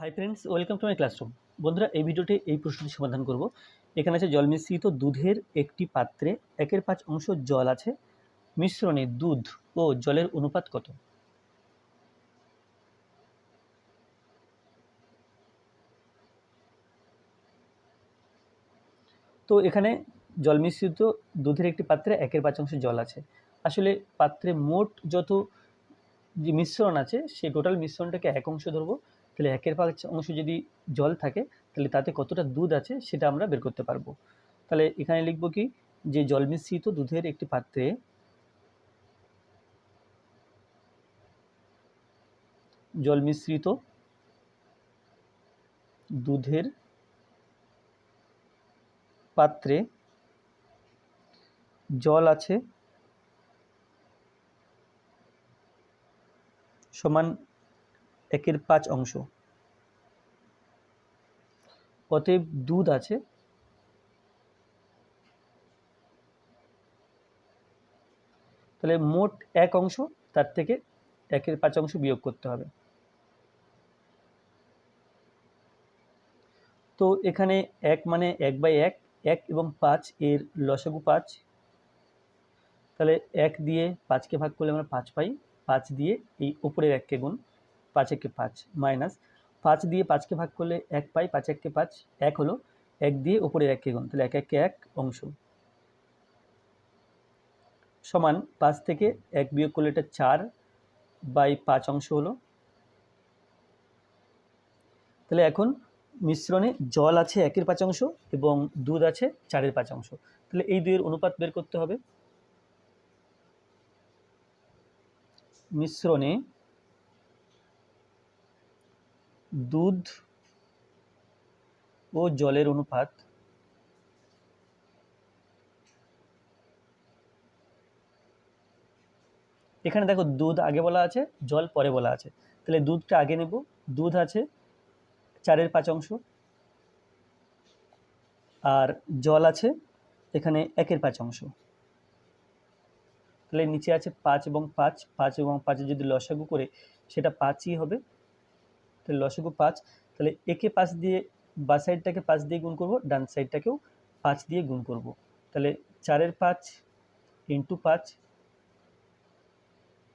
Hi friends welcome to my classroom বন্ধুরা, এই ভিডিওতে এই প্রশ্নটি সমাধান করব। এখানে আছে, জল মিশ্রিত দুধের একটি পাত্রে একের পাঁচ অংশ জল আছে। মিশ্রণে দুধ ও জলের অনুপাত কত? তো এখানে জল মিশ্রিত দুধের একটি পাত্রে একের পাঁচ অংশ জল আছে। আসলে পাত্রে মোট যত যে মিশ্রণ আছে সেই টোটাল মিশ্রণটাকে এক অংশ ধরবো। তাহলে একের পাঁচ অংশ যদি জল থাকে, তাহলে তাতে কতটা দুধ আছে সেটা আমরা বের করতে পারব। তাহলে এখানে লিখব কি? যে জল মিশ্রিত দুধের একটি পাত্রে জল মিশ্রিত দুধের পাত্রে জল আছে সমান একের পাঁচ অংশ। অতএব দুধ আছে। তাহলে মোট এক অংশ, তার থেকে একের পাঁচ অংশ বিয়োগ করতে হবে। তো এখানে এক মানে এক বাই এক এক এবং পাঁচ এর লসাগু পাঁচ। তাহলে এক দিয়ে পাঁচকে ভাগ করলে আমরা পাঁচ পাই। পাঁচ দিয়ে এই উপরের এককে গুণ। পাঁচ একে পাঁচ মাইনাস পাঁচ দিয়ে পাঁচকে ভাগ করলে এক পাই, পাঁচ এককে পাঁচ, এক হলো এক দিয়ে উপরের এককে গুণ তাহলে এক একে এক অংশ। সমান পাঁচ থেকে এক বিয়োগ করলে এটা চার বাই পাঁচ অংশ হলো। তাহলে এখন মিশ্রণে জল আছে একের পাঁচ অংশ এবং দুধ আছে চারের পাঁচ অংশ। তাহলে এই দুইয়ের অনুপাত বের করতে হবে। মিশ্রণে দুধ ও জলের অনুপাত এখানে দেখো দুধ আগে বলা আছে, জল পরে বলা আছে। তাহলে দুধটা আগে নেব, দুধ আছে চারের পাঁচ অংশ, আর জল আছে এখানে একের পাঁচ অংশ। তাহলে নিচে আছে পাঁচ এবং পাঁচ পাঁচ এবং পাঁচে যদি লসাগু করে, সেটা পাঁচই হবে। তাহলে লসাগু পাঁচ। তাহলে একে পাঁচ দিয়ে বা সাইডটাকে পাঁচ দিয়ে গুণ করব, ডান সাইডটাকেও পাঁচ দিয়ে গুণ করব। তাহলে চারের পাঁচ ইন্টু পাঁচ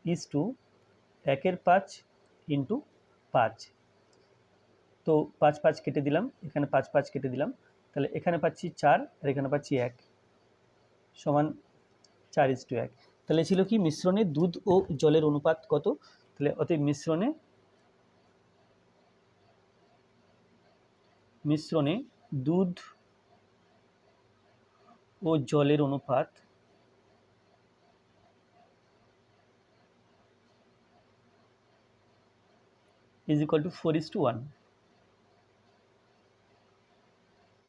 ইজ টু একের পাঁচ ইন্টু পাঁচ। তো পাঁচ পাঁচ কেটে দিলাম, এখানে পাঁচ পাঁচ কেটে দিলাম। তাহলে এখানে পাচ্ছি চার আর এখানে পাচ্ছি এক। সমান চার ইস টু এক। তাহলে ছিল কি, মিশ্রণে দুধ ও জলের অনুপাত কত? তাহলে অতএব মিশ্রণে মিশ্রণে দুধ ও জলের অনুপাত is equal to four is to one